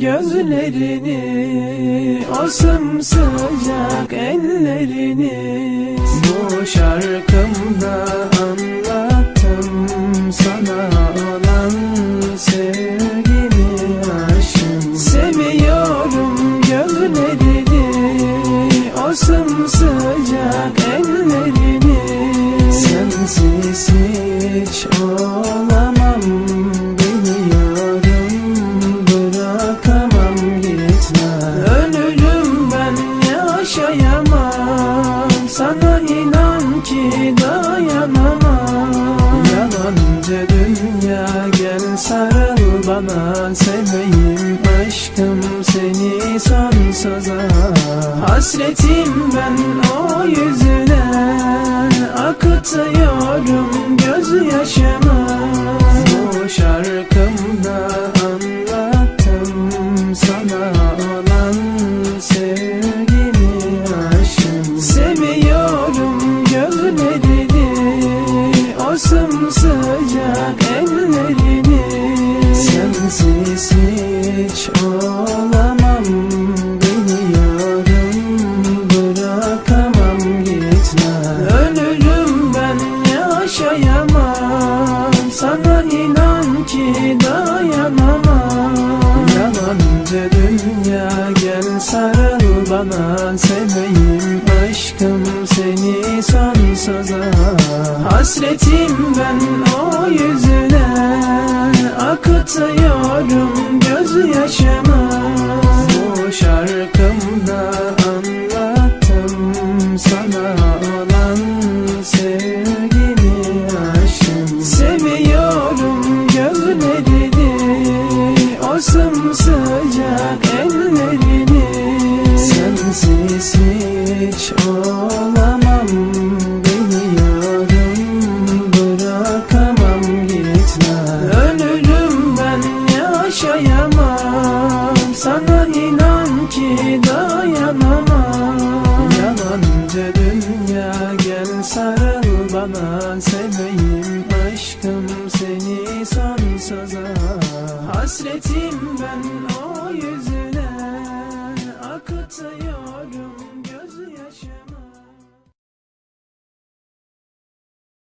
gözlerini O sımsıcak ellerini. Bu şarkımda anlattım dayanamam. Yalancı dünya gel sarıl bana. Seveyim aşkım seni sonsuza. Hasretim ben o yüzüne. Akıtıyorum gözyaşımı. Bu şarkımda sımsıcak ellerini. Sensiz hiç olamam biliyorum bırakamam. Gitme. Ölürüm ben yaşayamam. Sana inan ki dayanamam. Yalancı dünya gel sarıl bana. Seveyim aşkım seni sonsuza Hasretim ben o yüzüne. Akıtıyorum gözyaşımı Bu şarkımda anlattım sana olan sevgimi aşkım. Seviyorum gözlerini o sımsıcak Aman seveyim aşkım seni sonsuza. Hasretim ben o yüzüne akıtayım.